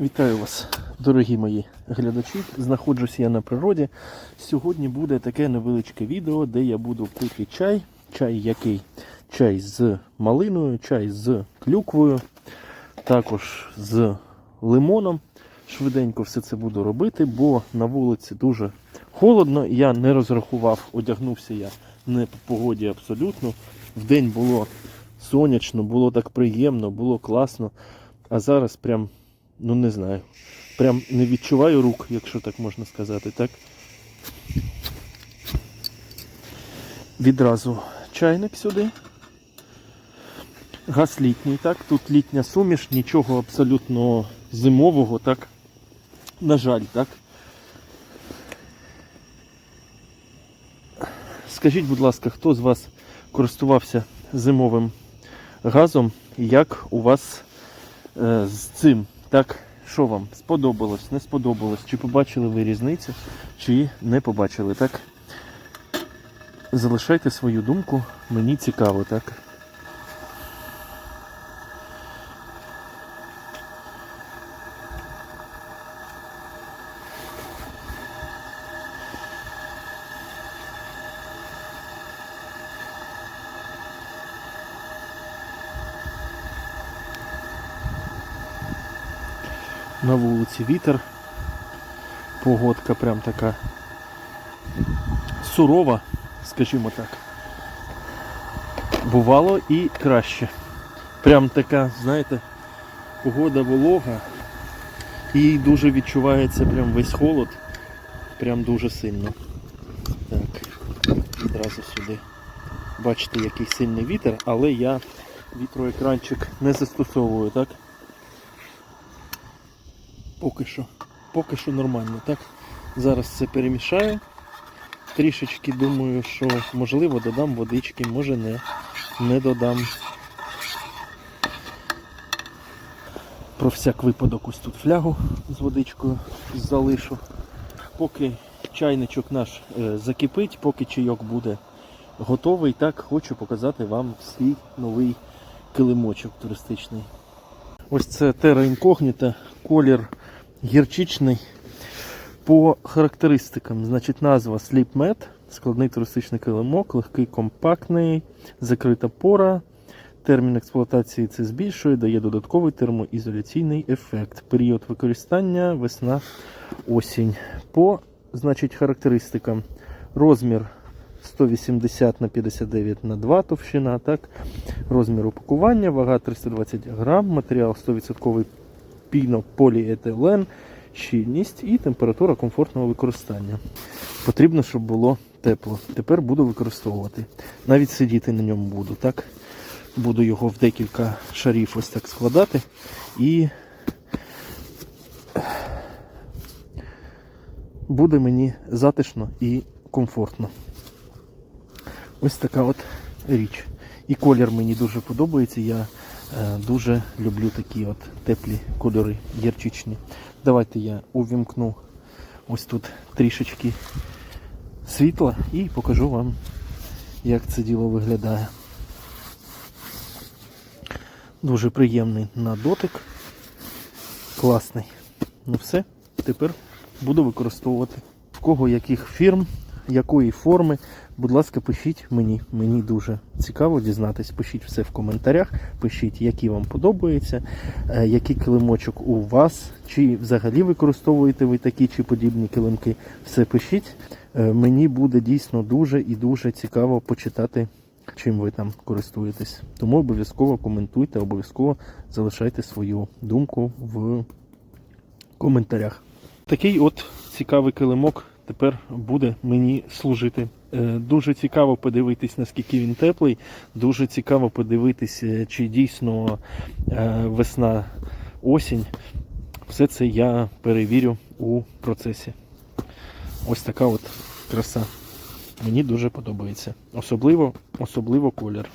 Вітаю вас, дорогі мої глядачі. Знаходжусь я на природі. Сьогодні буде таке невеличке відео, де я буду пити чай. Чай який? Чай з малиною, чай з клюквою, також з лимоном. Швиденько все це буду робити, бо на вулиці дуже холодно. Я не розрахував, одягнувся я не по погоді абсолютно. Вдень було сонячно, було так приємно, було класно. А зараз прям ну не знаю. Прям не відчуваю рук, якщо так можна сказати, так? Відразу чайник сюди. Газ літній, так? Тут літня суміш, нічого абсолютно зимового, так? На жаль, так? Скажіть, будь ласка, хто з вас користувався зимовим газом? Як у вас е, з цим? Так, що вам сподобалось, не сподобалось? Чи побачили ви різницю, чи не побачили, так? Залишайте свою думку, мені цікаво, так? На вулиці вітер. Погодка прям така сурова, скажімо так. Бувало і краще. Прям така, знаєте, погода волога. І дуже відчувається прям весь холод. Прям дуже сильно. Так, одразу сюди. Бачите, який сильний вітер, але я вітроекранчик не застосовую, так? Поки що. Поки що нормально, так? Зараз це перемішаю. Трішечки думаю, що можливо додам водички, може не, не додам. Про всяк випадок ось тут флягу з водичкою залишу. Поки чайничок наш е, закипить, поки чайок буде готовий, так хочу показати вам свій новий килимочок туристичний. Ось це Terra Incognita, колір гірчичний. По характеристикам, значить, назва Sleep Mat, складний туристичний килимок, легкий, компактний, закрита пора. Термін експлуатації це збільшує, дає додатковий термоізоляційний ефект. Період використання весна осінь. По значить, характеристикам розмір 180 на 59 на 2 товщина, так? розмір упакування, вага 320 грам, матеріал 100% пінополіетилен, щільність і температура комфортного використання. Потрібно, щоб було тепло. Тепер буду використовувати. Навіть сидіти на ньому буду. так? Буду його в декілька шарів ось так складати і буде мені затишно і комфортно. Ось така от річ. І колір мені дуже подобається. Я дуже люблю такі от теплі кольори гірчичні. Давайте я увімкну ось тут трішечки світла і покажу вам, як це діло виглядає. Дуже приємний на дотик. Класний. Ну все, тепер буду використовувати. В кого яких фірм, якої форми, будь ласка, пишіть мені. Мені дуже цікаво дізнатись. Пишіть все в коментарях, пишіть, які вам подобаються, е, який килимочок у вас, чи взагалі використовуєте ви такі чи подібні килимки. Все пишіть. Е, Мені буде дійсно дуже і дуже цікаво почитати, чим ви там користуєтесь. Тому обов'язково коментуйте, обов'язково залишайте свою думку в коментарях. Такий от цікавий килимок тепер буде мені служити. Е, Дуже цікаво подивитись, наскільки він теплий. Дуже цікаво подивитись, е, чи дійсно е, весна осінь. Все це я перевірю у процесі. Ось така от краса. Мені дуже подобається. Особливо, особливо колір.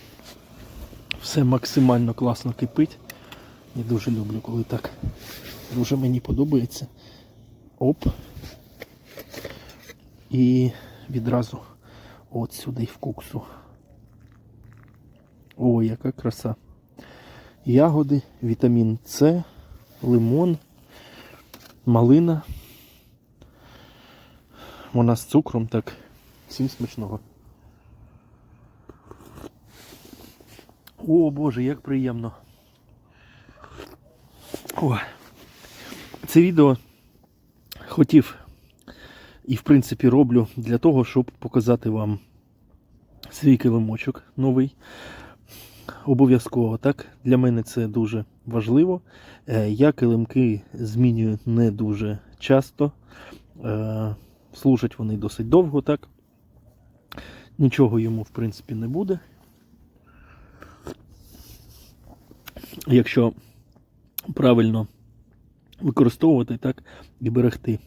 Все максимально класно кипить. Я дуже люблю, коли так. Дуже мені подобається. Оп. І відразу от сюди в куксу. О, яка краса. Ягоди, вітамін С, лимон, малина. Вона з цукром, так. Всім смачного. О Боже, як приємно. О. Це відео хотів і, в принципі, роблю для того, щоб показати вам свій килимочок новий. Обов'язково так. Для мене це дуже важливо. Е, Я килимки змінюю не дуже часто. Е, Служать вони досить довго, так. Нічого йому, в принципі, не буде. Якщо правильно використовувати так і берегти.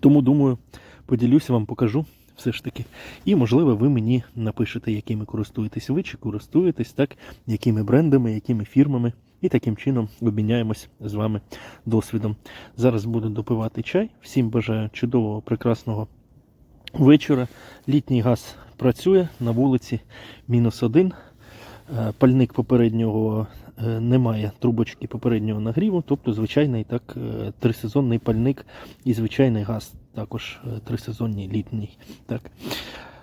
Тому думаю, поділюся вам, покажу все ж таки. І, можливо, ви мені напишете, якими користуєтесь ви, чи користуєтесь, так, якими брендами, якими фірмами. І таким чином обміняємось з вами досвідом. Зараз буду допивати чай. Всім бажаю чудового, прекрасного вечора. Літній газ працює на вулиці мінус один. Е, Пальник попереднього немає трубочки попереднього нагріву, тобто звичайний так е, трисезонний пальник і звичайний газ, також е, трисезонний літній. Так.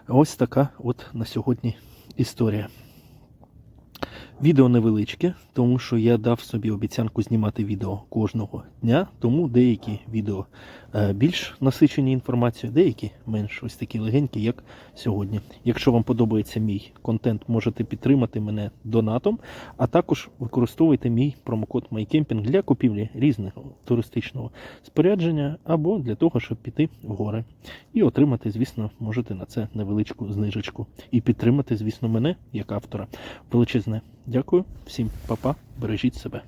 Ось така от на сьогодні історія. Відео невеличке, тому що я дав собі обіцянку знімати відео кожного дня, тому деякі відео е, більш насичені інформацією, деякі менш ось такі легенькі, як сьогодні. Якщо вам подобається мій контент, можете підтримати мене донатом, а також використовуйте мій промокод MyCamping для купівлі різного туристичного спорядження або для того, щоб піти в гори. І отримати, звісно, можете на це невеличку знижечку. І підтримати, звісно, мене як автора. Величезне дякую, всім па-па, бережіть себе.